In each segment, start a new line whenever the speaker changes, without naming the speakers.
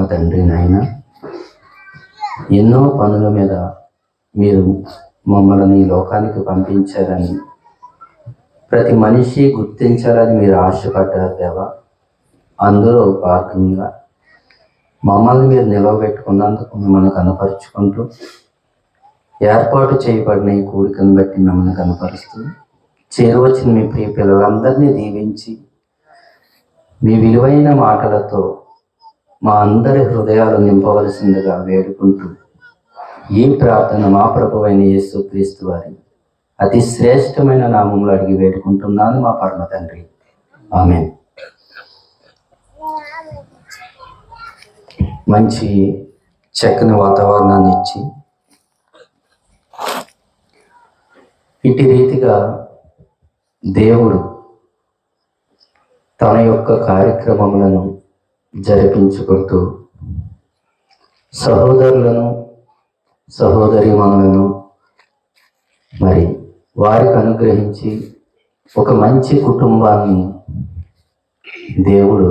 మా తండ్రి నాయన ఎన్నో పనుల మీద మీరు మమ్మల్ని లోకానికి పంపించారని ప్రతి మనిషి గుర్తించాలని మీరు ఆశపడ్డారు దేవా. అందులో భాగంగా మమ్మల్ని మీరు నిలవబెట్టుకున్నందుకు మిమ్మల్ని కనపరుచుకుంటూ ఏర్పాటు చేయబడిన ఈ కోరికను బట్టి మిమ్మల్ని కనపరుస్తూ చేరువచ్చిన మీ ప్రియ పిల్లలందరినీ దీవించి మీ విలువైన మాటలతో మా అందరి హృదయాలు నింపవలసిందిగా వేడుకుంటూ ఈ ప్రార్థన మా ప్రభు అయిన యేసు క్రీస్తు వారి అతి శ్రేష్టమైన నామంలో అడిగి వేడుకుంటున్నాను మా పరమ తండ్రి. ఆమె మంచి చక్కని వాతావరణాన్ని ఇచ్చి ఇటు రీతిగా దేవుడు తన యొక్క కార్యక్రమములను జరిపించుకుంటూ సహోదరులను సహోదరిమణులను మరి వారికి అనుగ్రహించి ఒక మంచి కుటుంబాన్ని దేవుడు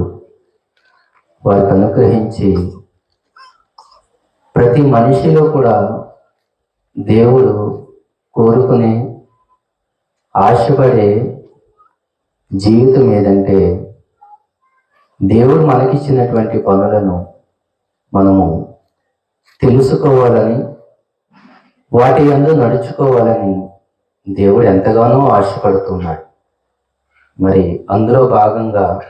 వారికి అనుగ్రహించి ప్రతి మనిషిలో కూడా దేవుడు కోరుకునే ఆశపడే జీవితం ఏదంటే దేవుడు మనకిచ్చినటువంటి పనులను మనము తెలుసుకోవాలని వాటి అందు నడుచుకోవాలని దేవుడు ఎంతగానో ఆశపడుతున్నాడు. మరి అందులో భాగంగా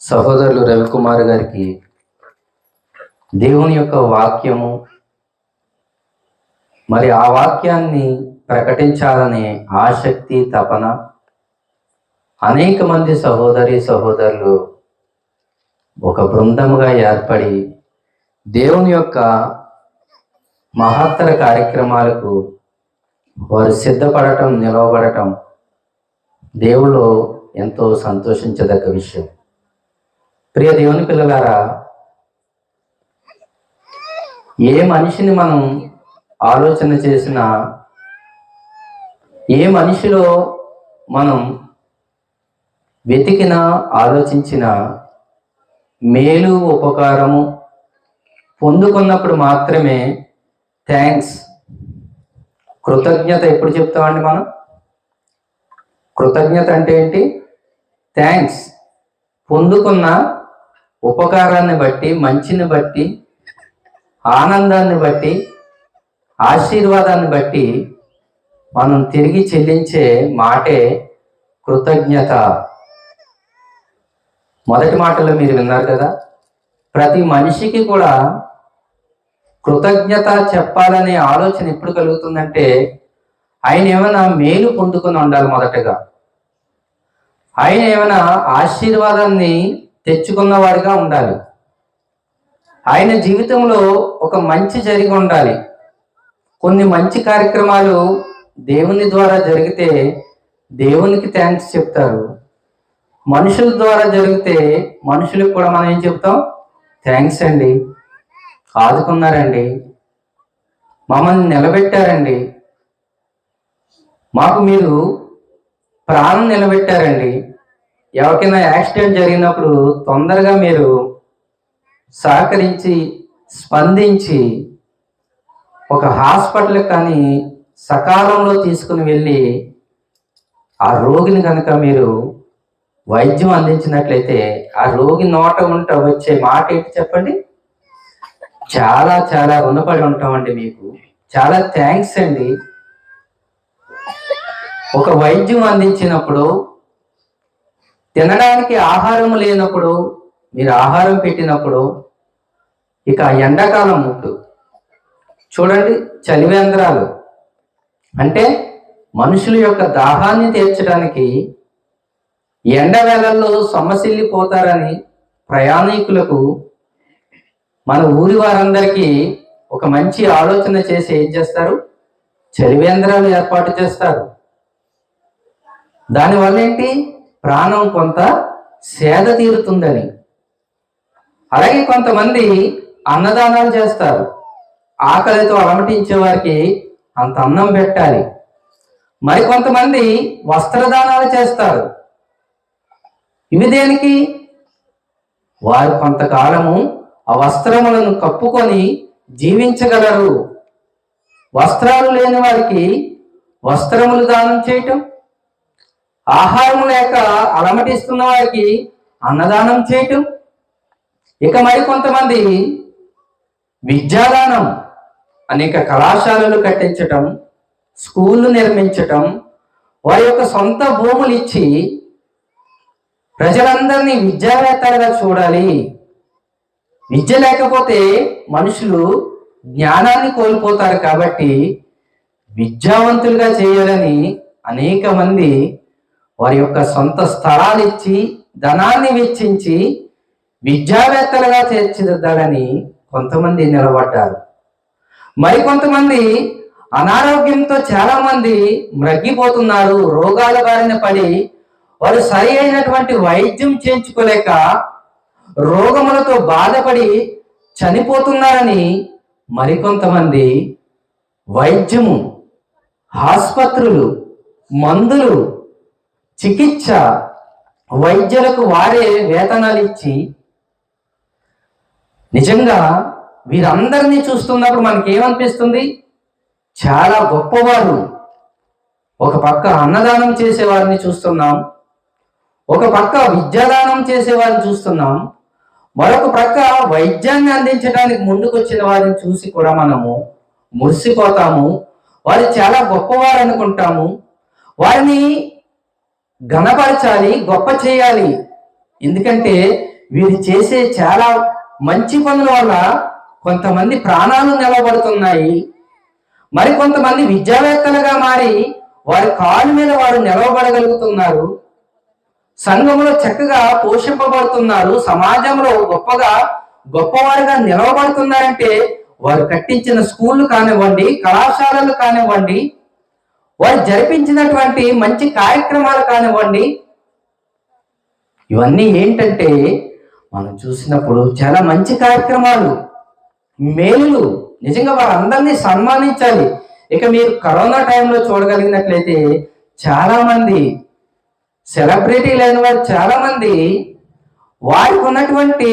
సహోదరులు రవికుమార్ గారికి దేవుని యొక్క వాక్యము మరి ఆ వాక్యాన్ని ప్రకటించాలనే ఆసక్తి తపన అనేక మంది సహోదరి సహోదరులు ఒక బృందముగా ఏర్పడి దేవుని యొక్క మహత్తర కార్యక్రమాలకు వారు సిద్ధపడటం నిలవబడటం దేవుడు ఎంతో సంతోషించదగ్గ విషయం. ప్రియ దేవుని పిల్లలారా ఏ మనిషిని మనం ఆలోచన చేసినా ఏ మనిషిలో మనం వెతికిన ఆలోచించిన మేలు ఉపకారము పొందుకున్నప్పుడు మాత్రమే థ్యాంక్స్ కృతజ్ఞత ఎప్పుడు చెప్తామండి మనం? కృతజ్ఞత అంటే ఏంటి? థ్యాంక్స్ పొందుకున్న ఉపకారాన్ని బట్టి మంచిని బట్టి ఆనందాన్ని బట్టి ఆశీర్వాదాన్ని బట్టి మనం తిరిగి చెల్లించే మాటే కృతజ్ఞత. మొదటి మాటలో మీరు విన్నారు కదా? ప్రతి మనిషికి కూడా కృతజ్ఞత చెప్పాలనే ఆలోచన ఎప్పుడు కలుగుతుందంటే ఆయన ఏమైనా మేలు పొందుకొని ఉండాలి మొదటగా. ఆయన ఏమైనా ఆశీర్వాదాన్ని తెచ్చుకున్నవాడిగా ఉండాలి. ఆయన జీవితంలో ఒక మంచి జరిగి ఉండాలి. కొన్ని మంచి కార్యక్రమాలు దేవుని ద్వారా జరిగితే దేవునికి థ్యాంక్స్ చెప్తారు. మనుషుల ద్వారా జరిగితే మనుషులకు కూడా మనం ఏం చెప్తాం? థ్యాంక్స్ అండి. ఆదుకున్నారండి. మమ్మల్ని నిలబెట్టారండి. మాకు మీరు ప్రాణం నిలబెట్టారండి. ఎవరికైనా యాక్సిడెంట్ జరిగినప్పుడు తొందరగా మీరు సహకరించి స్పందించి ఒక హాస్పిటల్ కానీ సకాలంలో తీసుకుని వెళ్ళి ఆ రోగిని కనుక మీరు వైద్యం అందించినట్లయితే ఆ రోగి నోట ఉంట వచ్చే మాట ఏంటి చెప్పండి? చాలా చాలా రుణపడి ఉంటామండి మీకు. చాలా థ్యాంక్స్ అండి. ఒక వైద్యం అందించినప్పుడు తినడానికి ఆహారం లేనప్పుడు మీరు ఆహారం పెట్టినప్పుడు ఇక ఎండాకాలం ముట్టు చూడండి చలివేంద్రాలు. అంటే మనుషుల యొక్క దాహాన్ని తీర్చడానికి ఎండవేళల్లో సొమ్మసిల్లిపోతారని ప్రయాణికులకు మన ఊరి వారందరికీ ఒక మంచి ఆలోచన చేసి ఏం చేస్తారు? చలివేంద్రాలు ఏర్పాటు చేస్తారు. దానివల్ల ఏంటి? ప్రాణం కొంత సేద తీరుతుందని. అలాగే కొంతమంది అన్నదానాలు చేస్తారు. ఆకలితో అలమటించే వారికి అంత అన్నం పెట్టాలి. మరి కొంతమంది వస్త్రదానాలు చేస్తారు. ఇవి దేనికి? వారు కొంతకాలము ఆ వస్త్రములను కప్పుకొని జీవించగలరు. వస్త్రాలు లేని వారికి వస్త్రములు దానం చేయటం ఆహారం లేక అలమటిస్తున్న వారికి అన్నదానం చేయటం. ఇక మరి కొంతమంది విద్యాదానం అనేక కళాశాలలు కట్టించటం స్కూళ్ళు నిర్మించటం వారి యొక్క సొంత భూములు ఇచ్చి ప్రజలందరినీ విద్యావేత్తలుగా చూడాలి. విద్య లేకపోతే మనుషులు జ్ఞానాన్ని కోల్పోతారు కాబట్టి విద్యావంతులుగా చేయాలని అనేక మంది వారి యొక్క సొంత స్థలాలు ఇచ్చి ధనాన్ని వెచ్చించి విద్యావేత్తలుగా తీర్చిదిద్దాలని కొంతమంది నిలబడ్డారు. మరికొంతమంది అనారోగ్యంతో చాలామంది మ్రగ్గిపోతున్నారు రోగాల బారిన పడి వారు సరి అయినటువంటి వైద్యం చేయించుకోలేక రోగములతో బాధపడి చనిపోతున్నారని మరికొంతమంది వైద్యము ఆసుపత్రులు మందులు చికిత్స వైద్యులకు వారే వేతనాలు ఇచ్చి నిజంగా వీరందరినీ చూస్తున్నప్పుడు మనకి ఏమనిపిస్తుంది చాలా గొప్పవారు. ఒక పక్క అన్నదానం చేసే వారిని చూస్తున్నాం. ఒక పక్క విద్యాదానం చేసే వారిని చూస్తున్నాం మరొక పక్క వైద్యాన్ని అందించడానికి ముందుకు వచ్చిన వారిని చూసి కూడా మనము మురిసిపోతాము. వారు చాలా గొప్పవారు అనుకుంటాము. వారిని ఘనపరచాలి గొప్ప చేయాలి. ఎందుకంటే వీరు చేసే చాలా మంచి పనుల వల్ల కొంతమంది ప్రాణాలు నిలబడుతున్నాయి. మరి కొంతమంది విద్యావేత్తలుగా మారి వారి కాళ్ళ మీద వారు నిలవబడగలుగుతున్నారు. సంఘంలో చక్కగా పోషింపబడుతున్నారు. సమాజంలో గొప్పగా గొప్పవారిగా నిలవబడుతున్నారంటే వారు కట్టించిన స్కూళ్ళు కానివ్వండి కళాశాలలు కానివ్వండి వారు జరిపించినటువంటి మంచి కార్యక్రమాలు కానివ్వండి ఇవన్నీ ఏంటంటే మనం చూసినప్పుడు చాలా మంచి కార్యక్రమాలు మేలు. నిజంగా వారందరినీ సన్మానించాలి. ఇక మీరు కరోనా టైంలో చూడగలిగినట్లయితే చాలా సెలబ్రిటీ లేని వారు చాలామంది వారికి ఉన్నటువంటి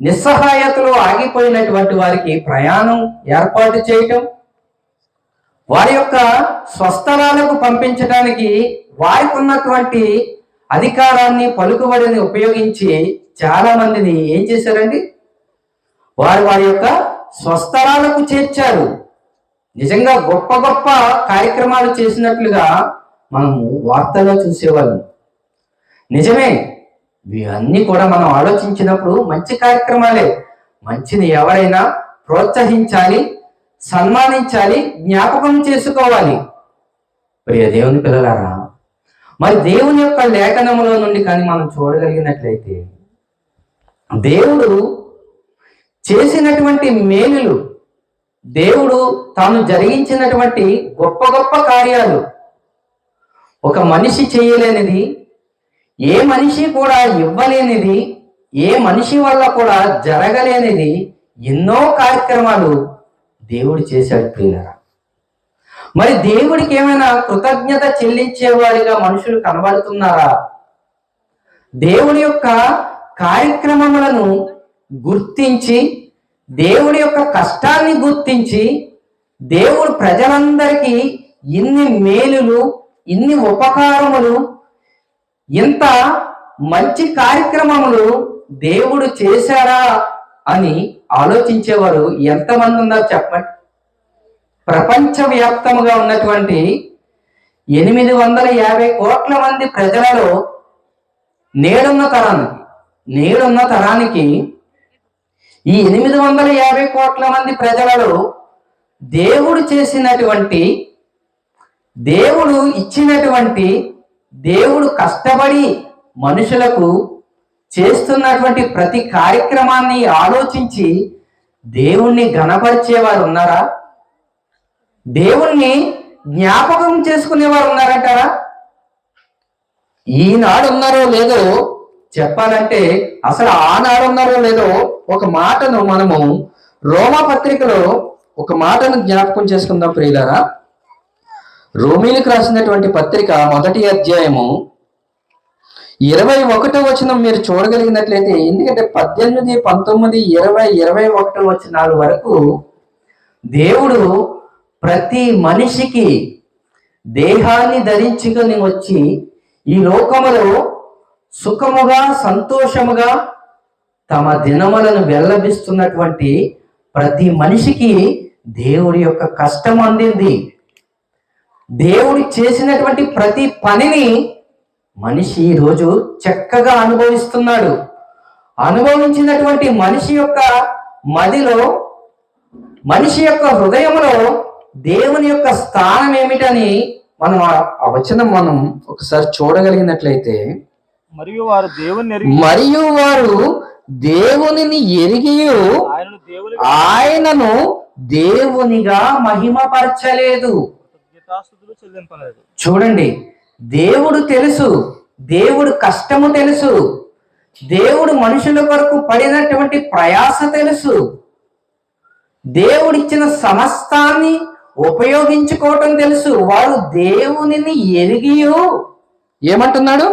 నిస్సహాయతలో ఆగిపోయినటువంటి వారికి ప్రయాణం ఏర్పాటు చేయటం వారి యొక్క స్వస్థలాలకు పంపించడానికి వారికి ఉన్నటువంటి అధికారాన్ని పలుకుబడిని ఉపయోగించి చాలా మందిని ఏం చేశారండి? వారు వారి యొక్క స్వస్థలాలకు చేర్చారు. నిజంగా గొప్ప గొప్ప కార్యక్రమాలు చేసినట్లుగా మనము వార్తల్లో చూసేవాళ్ళం. నిజమే ఇవన్నీ కూడా మనం ఆలోచించినప్పుడు మంచి కార్యక్రమాలే. మంచిని ఎవరైనా ప్రోత్సహించాలి సన్మానించాలి జ్ఞాపకం చేసుకోవాలి. ప్రియ దేవుని పిల్లలారా మరి దేవుని యొక్క లేఖనములో నుండి కానీ మనం చూడగలిగినట్లయితే దేవుడు చేసినటువంటి మేలులు దేవుడు తాను జరిగించినటువంటి గొప్ప గొప్ప కార్యాలు ఒక మనిషి చేయలేనిది ఏ మనిషి కూడా ఇవ్వలేనిది ఏ మనిషి వల్ల కూడా జరగలేనిది ఎన్నో కార్యక్రమాలు దేవుడు చేశాడు ప్రియులరా. మరి దేవుడికి ఏమైనా కృతజ్ఞత చెల్లించేవారిగా మనుషులు కనబడుతున్నారా? దేవుడి యొక్క కార్యక్రమములను గుర్తించి దేవుడి యొక్క కష్టాన్ని గుర్తించి దేవుడు ప్రజలందరికీ ఇన్ని మేలులు ఇన్ని ఉపకారములు ఇంత మంచి కార్యక్రమములు దేవుడు చేశారా అని ఆలోచించేవారు ఎంతమంది ఉన్నారు చెప్పండి? ప్రపంచవ్యాప్తముగా ఉన్నటువంటి ఎనిమిది వందల యాభై కోట్ల మంది ప్రజలలో నేడున్న తరానికి నేడున్న తరానికి ఈ ఎనిమిది వందల యాభై కోట్ల మంది ప్రజలలో దేవుడు చేసినటువంటి దేవుడు ఇచ్చినటువంటి దేవుడు కష్టపడి మనుషులకు చేస్తున్నటువంటి ప్రతి కార్యక్రమాన్ని ఆలోచించి దేవుణ్ణి ఘనపరిచేవారు ఉన్నారా? దేవుణ్ణి జ్ఞాపకం చేసుకునేవారు ఉన్నారంటారా? ఈనాడు ఉన్నారో లేదో చెప్పాలంటే అసలు ఆనాడు ఉన్నారో లేదో ఒక మాటను మనము రోమా పత్రికలో ఒక మాటను జ్ఞాపకం చేసుకుందాం ప్రియులారా. రోమిలకు రాసినటువంటి పత్రిక మొదటి అధ్యాయము ఇరవై ఒకటో వచనం మీరు చూడగలిగినట్లయితే ఎందుకంటే పద్దెనిమిది పంతొమ్మిది ఇరవై ఇరవై ఒకటో వచనాల వరకు దేవుడు ప్రతి మనిషికి దేహాన్ని ధరించుకొని వచ్చి ఈ లోకములో సుఖముగా సంతోషముగా తమ దినములను వెల్లబిస్తున్నటువంటి ప్రతి మనిషికి దేవుడి యొక్క కష్టం అందింది. దేవుడు చేసినటువంటి ప్రతి పనిని మనిషి ఈరోజు చక్కగా అనుభవిస్తున్నాడు. అనుభవించినటువంటి మనిషి యొక్క మదిలో మనిషి యొక్క హృదయంలో దేవుని యొక్క స్థానం ఏమిటని మనం ఆ- వచనం మనం ఒకసారి చూడగలిగినట్లయితే
మరియు వారు దేవుని
మరియు వారు దేవునిని ఎరిగి
ఆయనను
దేవునిగా మహిమపరచలేదు.
యథాస్థుతులు చెల్లింపలేదు.
చూడండి దేవుడు తెలుసు దేవుడు కష్టము తెలుసు దేవుడు మనుషుల కొరకు పడినటువంటి ప్రయాస తెలుసు. దేవుడిచ్చిన సమస్తాన్ని ఉపయోగించుకోవటం తెలుసు. వారు దేవునిని ఎరిగియు. ఏమంటున్నాడు?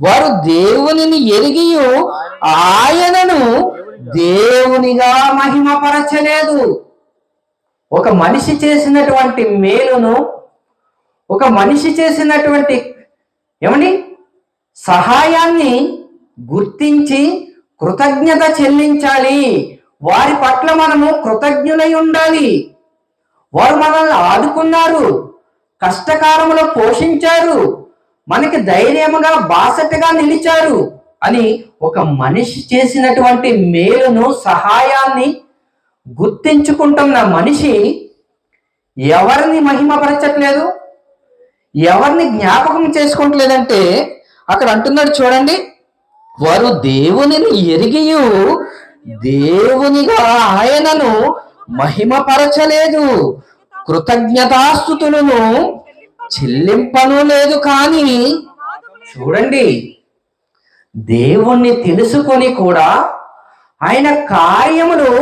వారు దేవునిని ఎరిగియు. ఆయనను దేవునిగా మహిమపరచలేదు. ఒక మనిషి చేసినటువంటి మేలును ఒక మనిషి చేసినటువంటి ఏమండి? సహాయాన్ని గుర్తించి కృతజ్ఞత చెల్లించాలి. వారి పట్ల మనము కృతజ్ఞులై ఉండాలి. వారు మనల్ని ఆదుకున్నారు కష్టకాలంలో పోషించారు మనకి ధైర్యముగా బాసటగా నిలిచారు అని ఒక మనిషి చేసినటువంటి మేలును సహాయాన్ని గుర్తించుకుంటున్న మనిషి ఎవరిని మహిమపరచట్లేదు? ఎవరిని జ్ఞాపకం చేసుకోవట్లేదంటే అక్కడ అంటున్నాడు చూడండి వారు దేవునిని ఎరిగియు దేవునిగా ఆయనను మహిమపరచలేదు. కృతజ్ఞతాస్థుతులను చెల్లింపను లేదు కానీ చూడండి దేవుణ్ణి తెలుసుకొని కూడా ఆయన కార్యములు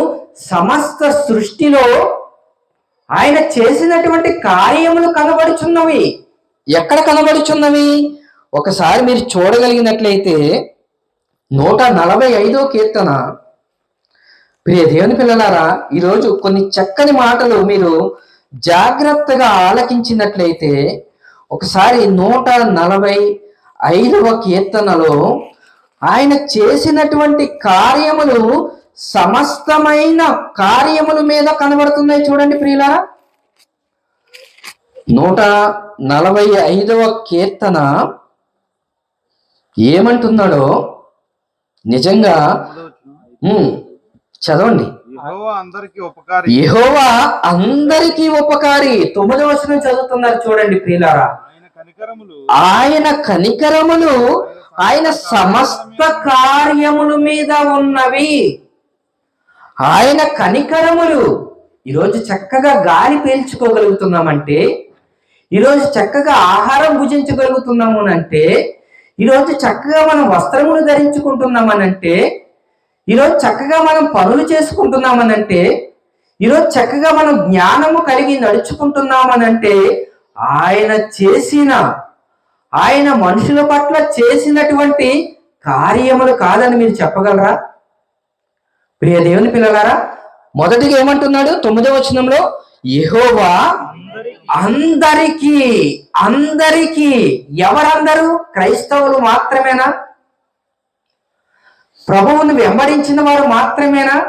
సమస్త సృష్టిలో ఆయన చేసినటువంటి కార్యములు కనబడుచున్నవి. ఎక్కడ కనబడుచున్నవి? ఒకసారి మీరు చూడగలిగినట్లయితే నూట నలభై ఐదో కీర్తన. ప్రియ దేవుని పిల్లలారా ఈరోజు కొన్ని చక్కని మాటలు మీరు జాగ్రత్తగా ఆలకించినట్లయితే ఒకసారి నూట నలభై ఐదవ కీర్తనలో ఆయన చేసినటువంటి కార్యములు సమస్తమైన కార్యముల మీద కనబడుతున్నాయి చూడండి ప్రియులారా. నూట నలభై ఐదవ కీర్తన ఏమంటున్నాడో నిజంగా చదవండి.
యెహోవా అందరికి ఉపకారి.
తొమ్మిదవ వచనం చదువుతున్నారు చూడండి ప్రియులారా.
ఆయన కనికరములు
ఆయన సమస్త కార్యముల మీద ఉన్నవి. ఆయన కనికరములు. ఈరోజు చక్కగా గాలి పీల్చుకోగలుగుతున్నామంటే ఈరోజు చక్కగా ఆహారం భుజించగలుగుతున్నాము అంటే ఈరోజు చక్కగా మనం వస్త్రములు ధరించుకుంటున్నామనంటే ఈరోజు చక్కగా మనం పనులు చేసుకుంటున్నామనంటే ఈరోజు చక్కగా మనం జ్ఞానము కలిగి నడుచుకుంటున్నామనంటే ఆయన చేసిన ఆయన మనుషుల పట్ల చేసినటువంటి కార్యములు కాదని మీరు చెప్పగలరా? ప్రియ దేవుని పిల్లలారా మొదటిగా ఏమంటున్నాడు? తొమ్మిదో వచనంలో యహోవా అందరికీ అందరికీ ఎవరందరూ క్రైస్తవులు మాత్రమేనా? ప్రభువును వెంబడించిన వారు మాత్రమేనా?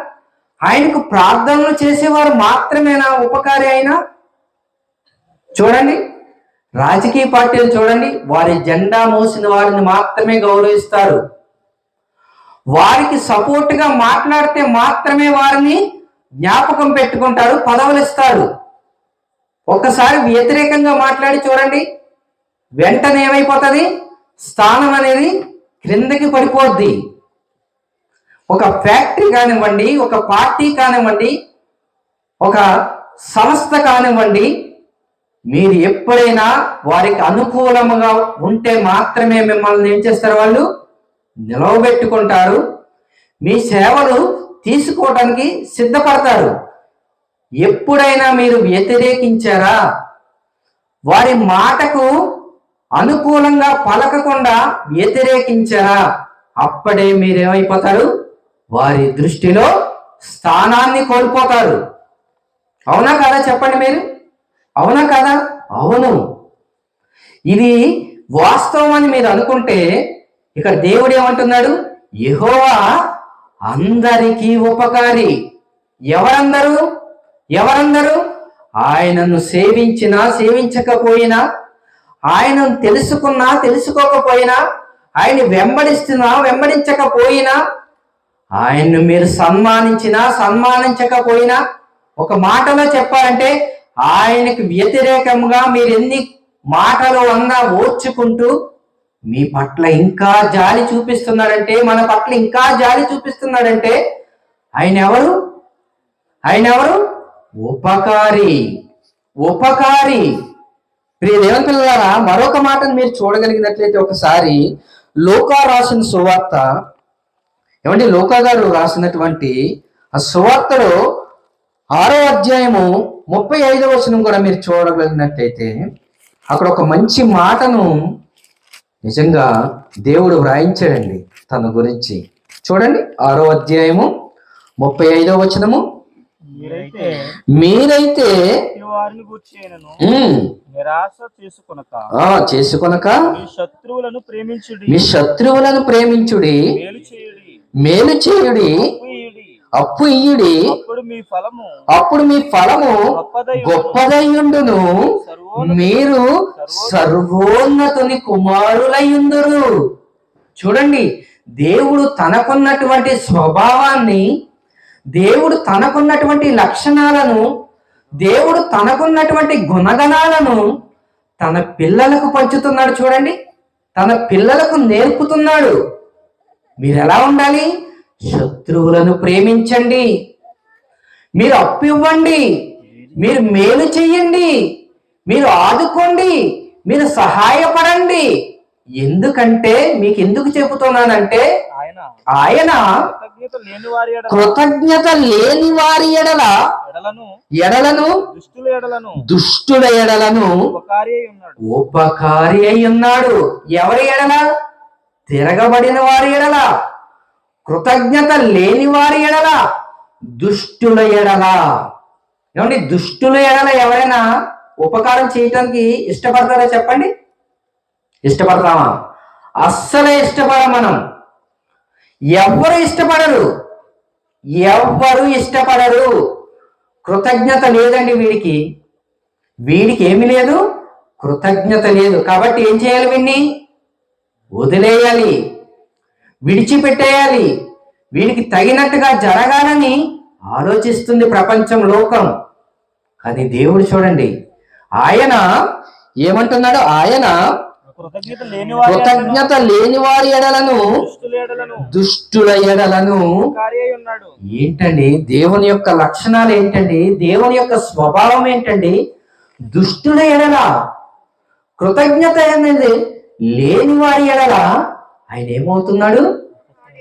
ఆయనకు ప్రార్థనలు చేసేవారు మాత్రమేనా? ఉపకారి అయినా? చూడండి రాజకీయ పార్టీలు చూడండి వారి జెండా మోసిన వారిని మాత్రమే గౌరవిస్తారు. వారికి సపోర్ట్గా మాట్లాడితే మాత్రమే వారిని జ్ఞాపకం పెట్టుకుంటారు పదవులు ఇస్తారు ఒక్కసారి వ్యతిరేకంగా మాట్లాడి చూడండి. వెంటనే ఏమైపోతుంది? స్థానం అనేది క్రిందకి పడిపోద్ది. ఒక ఫ్యాక్టరీ కానివ్వండి ఒక పార్టీ కానివ్వండి ఒక సంస్థ కానివ్వండి మీరు ఎప్పుడైనా వారికి అనుకూలముగా ఉంటే మాత్రమే మిమ్మల్ని ఏం చేస్తారు వాళ్ళు? నిలవబెట్టుకుంటారు. మీ సేవలు తీసుకోవడానికి సిద్ధపడతారు. ఎప్పుడైనా మీరు వ్యతిరేకించారా? వారి మాటకు అనుకూలంగా పలకకుండా వ్యతిరేకించారా? అప్పుడే మీరేమైపోతారు? వారి దృష్టిలో స్థానాన్ని కోల్పోతారు. అవునా కదా చెప్పండి మీరు? అవునా కదా? అవును. ఇది వాస్తవం అని మీరు అనుకుంటే ఇక్కడ దేవుడు ఏమంటున్నాడు? యహోవా అందరికీ ఉపకారి. ఎవరందరూ? ఎవరందరూ? ఆయనను సేవించినా సేవించకపోయినా ఆయనను తెలుసుకున్నా తెలుసుకోకపోయినా ఆయన వెంబడిస్తున్నా వెంబడించకపోయినా ఆయన్ను మీరు సన్మానించినా సన్మానించకపోయినా ఒక మాటలో చెప్పాలంటే ఆయనకు వ్యతిరేకంగా మీరు ఎన్ని మాటలు అన్నా ఓర్చుకుంటూ మీ పట్ల ఇంకా జాలి చూపిస్తున్నాడంటే మన పట్ల ఇంకా జాలి చూపిస్తున్నాడంటే ఆయన ఎవరు? ఆయన ఎవరు? ఉపకారి ఉపకారి. ప్రియ దేవుని పిల్లలారా మరొక మాటను మీరు చూడగలిగినట్లయితే ఒకసారి లోకా రాసిన సువార్త. ఏమండి? లోకా గారు రాసినటువంటి ఆ సువార్తలో ఆరో అధ్యాయము ముప్పై ఐదో వచనం కూడా మీరు చూడగలిగినట్లయితే అక్కడ ఒక మంచి మాటను నిజంగా దేవుడు వ్రాయించాడండి తన గురించి. చూడండి ఆరో అధ్యాయము ముప్పై ఐదో వచనము.
మీరైతే వారిని నిరాశ చేసుకొనక
ఆ, చేసుకొనక
మీ శత్రువులను ప్రేమించుడి.
మీ శత్రువులను ప్రేమించుడి.
మేలు చేయుడి.
మేలు చేయుడి.
పూయుడి
అప్పు ఇయ్యుడి.
అప్పుడు మీ ఫలము
అప్పుడు మీ ఫలము
గొప్పదై
గొప్పదయ్యుండును. మీరు సర్వోన్నతుని కుమారులయ్యుందురు. చూడండి దేవుడు తనకున్నటువంటి స్వభావాన్ని దేవుడు తనకున్నటువంటి లక్షణాలను దేవుడు తనకున్నటువంటి గుణగణాలను తన పిల్లలకు పంచుతున్నాడు చూడండి. తన పిల్లలకు నేర్పుతున్నాడు. మీరు ఎలా ఉండాలి? శత్రువులను ప్రేమించండి. మీరు అప్పు ఇవ్వండి మీరు మేలు చెయ్యండి. మీరు ఆదుకోండి. మీరు సహాయపడండి. ఎందుకంటే మీకు ఎందుకు చెబుతున్నానంటే
ఆయన.
ఆయన
కృతజ్ఞత లేని వారి ఎడల ఎడలను దుష్టుల ఎడలను
దుష్టుల
ఉపకారి అయి ఉన్నాడు.
ఎవరి ఎడల? తిరగబడిన వారి ఎడల. కృతజ్ఞత లేని వారి ఎడల. దుష్టుల ఎడల. ఏమండి? దుష్టుల ఎడల ఎవరైనా ఉపకారం చేయటానికి ఇష్టపడతారా చెప్పండి? ఇష్టపడతామా? అస్సలే ఇష్టపడం మనం. ఎవ్వరు ఇష్టపడరు? ఎవ్వరు ఇష్టపడరు? కృతజ్ఞత లేదండి వీడికి. వీడికి ఏమి లేదు కృతజ్ఞత లేదు. కాబట్టి ఏం చేయాలి వీడిని? వదిలేయాలి. విడిచిపెట్టేయాలి. వీడికి తగినట్టుగా జరగాలని ఆలోచిస్తుంది ప్రపంచం లోకం. కానీ దేవుడు చూడండి ఆయన ఏమంటున్నాడు? ఆయన
కృతజ్ఞత లేని వారి ఎడలను దుష్టుల ఎడలను
ఏంటండి? దేవుని యొక్క లక్షణాలు ఏంటండి? దేవుని యొక్క స్వభావం ఏంటండి? దుష్టుల ఎడల. కృతజ్ఞత అనేది లేని వారి ఎడల. ఆయన ఏమవుతున్నాడు?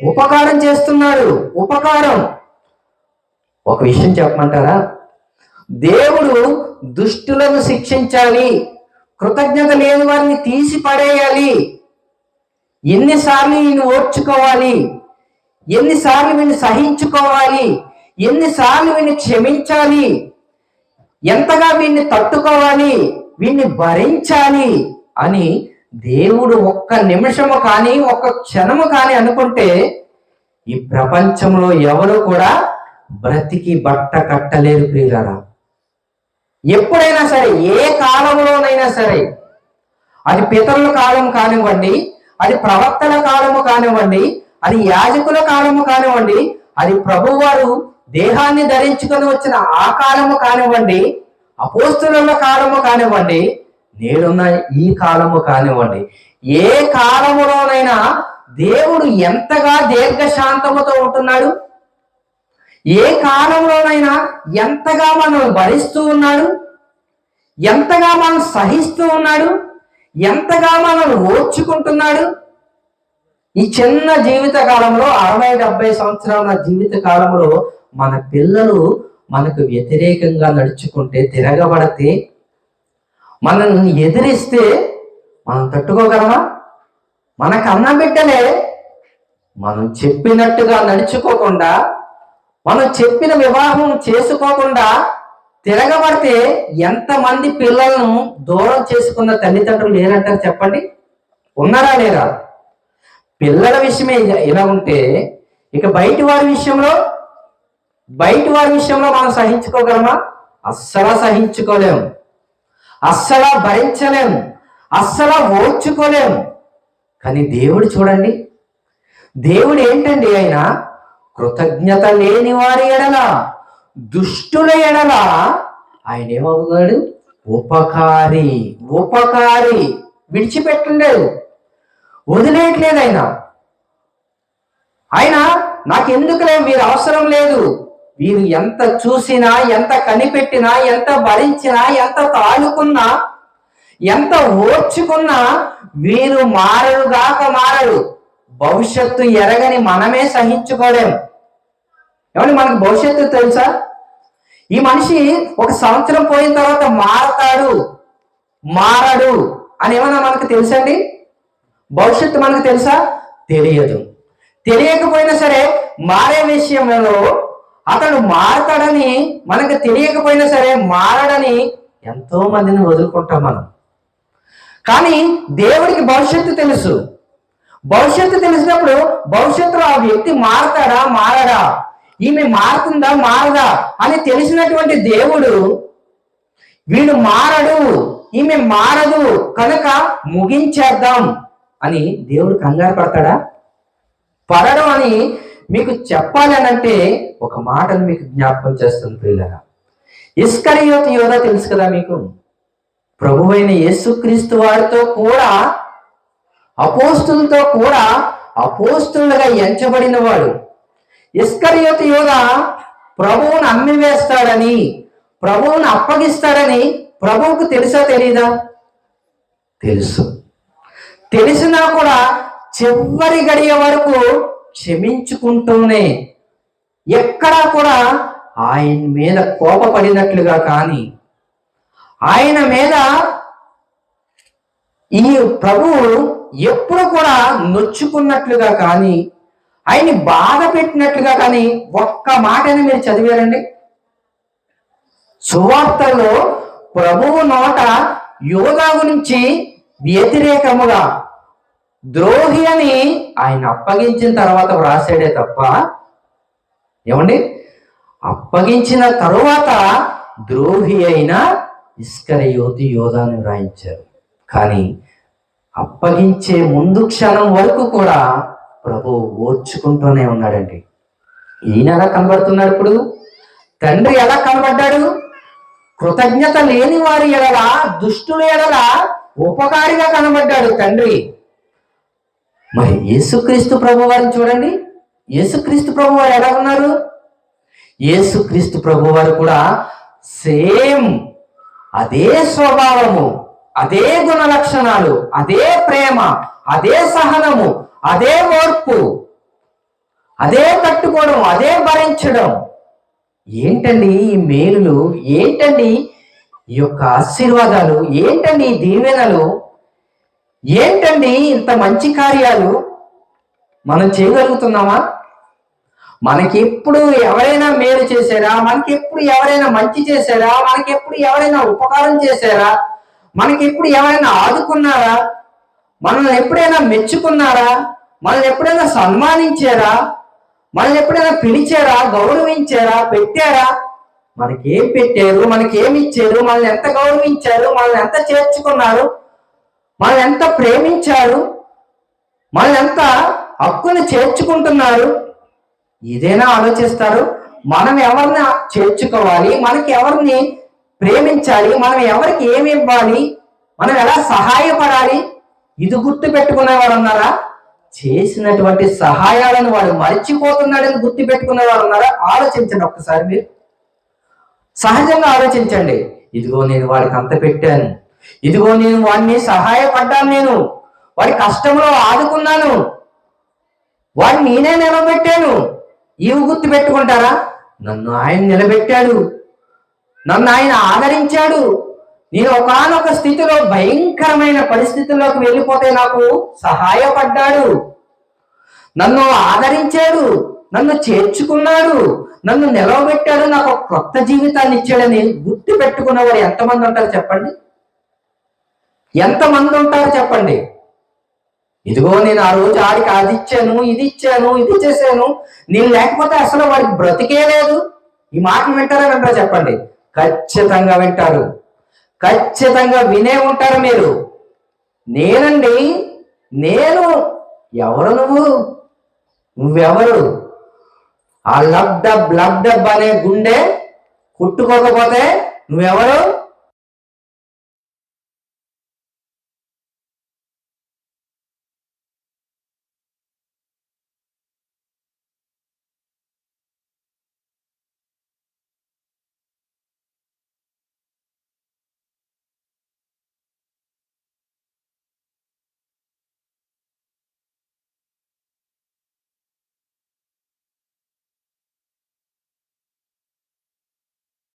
ఉపకారం చేస్తున్నాడు. ఉపకారం. ఒక విషయం చెప్పమంటారా? దేవుడు దుష్టులను శిక్షించాలి. కృతజ్ఞత లేని వారిని తీసి పడేయాలి. ఎన్నిసార్లు ఈయన ఓర్చుకోవాలి. ఎన్నిసార్లు వీని సహించుకోవాలి. ఎన్నిసార్లు వీని క్షమించాలి. ఎంతగా వీన్ని తట్టుకోవాలి. వీన్ని భరించాలి అని దేవుడు ఒక్క నిమిషము కానీ ఒక్క క్షణము కానీ అనుకుంటే ఈ ప్రపంచంలో ఎవరు కూడా బ్రతికి బట్ట కట్టలేరు ప్రియులారా. ఎప్పుడైనా సరే ఏ కాలంలోనైనా సరే అది పితరుల కాలం కానివ్వండి అది ప్రవక్తల కాలము కానివ్వండి అది యాజకుల కాలము కానివ్వండి అది ప్రభువారు దేహాన్ని ధరించుకొని వచ్చిన ఆ కాలము కానివ్వండి అపోస్తుల కాలము కానివ్వండి నేడున్న ఈ కాలము కానివ్వండి. ఏ కాలములోనైనా దేవుడు ఎంతగా దీర్ఘశాంతముతో ఉంటున్నాడు? ఏ కాలంలోనైనా ఎంతగా మనం భరిస్తూ ఉన్నాడు? ఎంతగా మనం సహిస్తూ ఉన్నాడు? ఎంతగా మనం ఓర్చుకుంటున్నాడు? ఈ చిన్న జీవిత కాలంలో అరవై డెబ్బై సంవత్సరాల జీవిత కాలంలో మన పిల్లలు మనకు వ్యతిరేకంగా నడుచుకుంటే తిరగబడితే మనల్ని ఎదిరిస్తే మనం తట్టుకోగలమా? మనకు అన్నం బిడ్డలే మనం చెప్పినట్టుగా నడుచుకోకుండా మనం చెప్పిన వివాహం చేసుకోకుండా తిరగబడితే ఎంతమంది పిల్లలను దూరం చేసుకున్న తల్లిదండ్రులు లేరంటారు చెప్పండి? ఉన్నారా లేరా? పిల్లల విషయమే ఇలా- ఉంటే ఇక బయటి వారి విషయంలో బయటి వారి విషయంలో మనం సహించుకోగలమా? అస్సలా సహించుకోలేము అస్సలా భరించలేము అస్సలా ఓర్చుకోలేము కానీ దేవుడు చూడండి. దేవుడు ఏంటండి ఆయన? కృతజ్ఞత లేని వారి ఎడల దుష్టుల ఎడల ఆయన ఏమవుతున్నాడు? ఉపకారి ఉపకారి. విడిచిపెట్టలేదు. వదిలేయట్లేదు ఆయన. ఆయన నాకెందుకులే మీరు అవసరం లేదు. వీరు ఎంత చూసినా ఎంత కనిపెట్టినా ఎంత భరించినా ఎంత తాలుకున్నా ఎంత ఓర్చుకున్నా వీరు మారరు గాక మారరు. భవిష్యత్తు ఎరగని మనమే సహించుకోలేము ఏమంటే మనకు భవిష్యత్తు తెలుసా? ఈ మనిషి ఒక సంవత్సరం పోయిన తర్వాత మారతాడు. మారడు అని ఏమన్నా మనకు తెలుసండి భవిష్యత్తు మనకు తెలుసా? తెలియదు. తెలియకపోయినా సరే మారే విషయంలో అతడు మారతాడని మనకు తెలియకపోయినా సరే మారడని ఎంతో మందిని వదులుకుంటాం మనం. కానీ దేవుడికి భవిష్యత్తు తెలుసు. భవిష్యత్తు తెలిసినప్పుడు భవిష్యత్తులో ఆ వ్యక్తి మారతాడా మారడా? ఈమె మారుతుందా మారదా అని తెలిసినటువంటి దేవుడు వీడు మారడు ఈమె మారదు కనుక ముగించేద్దాం అని దేవుడు కంగారు పడతాడా? పడడం అని మీకు చెప్పాలి అని అంటే ఒక మాటను మీకు జ్ఞాపకం చేస్తుంది ప్రియులరా. ఇస్కరియోత యోధ తెలుసు కదా మీకు? ప్రభువైన యేసుక్రీస్తు వారితో కూడా అపోస్తులతో కూడా అపోస్తులుగా ఎంచబడిన వాడు. ఇస్కరియోత్ యోధ ప్రభువును అమ్మివేస్తాడని ప్రభువును అప్పగిస్తాడని ప్రభువుకు తెలుసా తెలీదా? తెలుసు. తెలిసినా కూడా చివరి గడియ వరకు క్షమించుకుంటూనే ఎక్కడా కూడా ఆయన మీద కోపపడినట్లుగా కానీ ఆయన మీద ఈ ప్రభువు ఎప్పుడు కూడా నొచ్చుకున్నట్లుగా కానీ ఆయన్ని బాధ పెట్టినట్లుగా కానీ ఒక్క మాటని మీరు చదివారండి? సువార్తలో ప్రభువు నోట యోగా గురించి వ్యతిరేకముగా ద్రోహి అని ఆయన అప్పగించిన తర్వాత వ్రాసాడే తప్ప ఏమండి? అప్పగించిన తరువాత ద్రోహి అయిన ఇస్కరయోతి యోధాన్ని వ్రాయించారు. కానీ అప్పగించే ముందు క్షణం వరకు కూడా ప్రభు ఓర్చుకుంటూనే ఉన్నాడండి. ఈయన ఎలా కనబడుతున్నాడు ఇప్పుడు? తండ్రి ఎలా కనబడ్డాడు? కృతజ్ఞత లేని వారి ఎడల దుష్టుల ఎడల ఉపకారిగా కనబడ్డాడు తండ్రి. మరి యేసుక్రీస్తు ప్రభు వారిని చూడండి. యేసుక్రీస్తు ప్రభు వారు ఎలా ఉన్నారు? యేసుక్రీస్తు ప్రభు వారు కూడా సేమ్ అదే స్వభావము అదే గుణ లక్షణాలు అదే ప్రేమ అదే సహనము అదే ఓర్పు అదే తట్టుకోవడం అదే భరించడం. ఏంటండి ఈ మేలులు? ఏంటండి ఈ యొక్క ఆశీర్వాదాలు? ఏంటండి ఈ దీవెనలు? ఏంటండి ఇంత మంచి కార్యాలు? మనం చేయగలుగుతున్నామా? మనకి ఎప్పుడు ఎవరైనా మేలు చేశారా? మనకి ఎప్పుడు ఎవరైనా మంచి చేశారా? మనకి ఎప్పుడు ఎవరైనా ఉపకారం చేశారా? మనకి ఎప్పుడు ఎవరైనా ఆదుకున్నారా? మనల్ని ఎప్పుడైనా మెచ్చుకున్నారా? మనల్ని ఎప్పుడైనా సన్మానించారా? మనల్ని ఎప్పుడైనా పిలిచారా? గౌరవించారా? పెట్టారా? మనకి ఏం పెట్టారు? మనకి ఏమి ఇచ్చారు? మనల్ని ఎంత గౌరవించారు? మనల్ని ఎంత చేర్చుకున్నారు? మనల్ని ఎంత ప్రేమించారు? మనల్ని ఎంత హక్కును చేర్చుకుంటున్నారు? ఇదేనా ఆలోచిస్తారు. మనం ఎవరిని చేర్చుకోవాలి? మనకి ఎవరిని ప్రేమించాలి? మనం ఎవరికి ఏమి ఇవ్వాలి? మనం ఎలా సహాయపడాలి? ఇది గుర్తు పెట్టుకునేవారు ఉన్నారా? చేసినటువంటి సహాయాలను వాడు మర్చిపోతున్నాడని గుర్తు పెట్టుకునేవారు ఉన్నారా? ఆలోచించండి ఒక్కసారి మీరు. సహజంగా ఆలోచించండి. ఇదిగో నేను వాడికి అంత పెట్టాను. ఇదిగో నేను వాడిని సహాయపడ్డాను నేను. వాడి కష్టంలో ఆదుకున్నాను. వాడిని నేనే నిలబెట్టాను. ఇవి గుర్తు పెట్టుకుంటారా నన్ను ఆయన నిలబెట్టాడు. నన్ను ఆయన ఆదరించాడు. నేను ఒకానొక స్థితిలో భయంకరమైన పరిస్థితుల్లోకి వెళ్ళిపోతే నాకు సహాయపడ్డాడు. నన్ను ఆదరించాడు. నన్ను చేర్చుకున్నాడు. నన్ను నిలవబెట్టాడు. నాకు ఒక కొత్త జీవితాన్ని ఇచ్చాడని గుర్తు పెట్టుకున్నవాడు ఎంతమంది ఉంటారు చెప్పండి? ఎంతమంది ఉంటారు చెప్పండి? ఇదిగో నేను ఆ రోజు ఆడికి అది ఇచ్చాను ఇది ఇచ్చాను ఇది చేశాను. నేను లేకపోతే అసలు వాడికి బ్రతికే లేదు. ఈ మాటలు వింటారా వింటారా చెప్పండి? ఖచ్చితంగా వింటారు ఖచ్చితంగా వినే ఉంటారు మీరు. నేనండి నేను ఎవరు నువ్వు? నువ్వెవరు? ఆ లబ్డబ్ లబ్డబ్ అనే గుండె కుట్టుకోకపోతే నువ్వెవరు?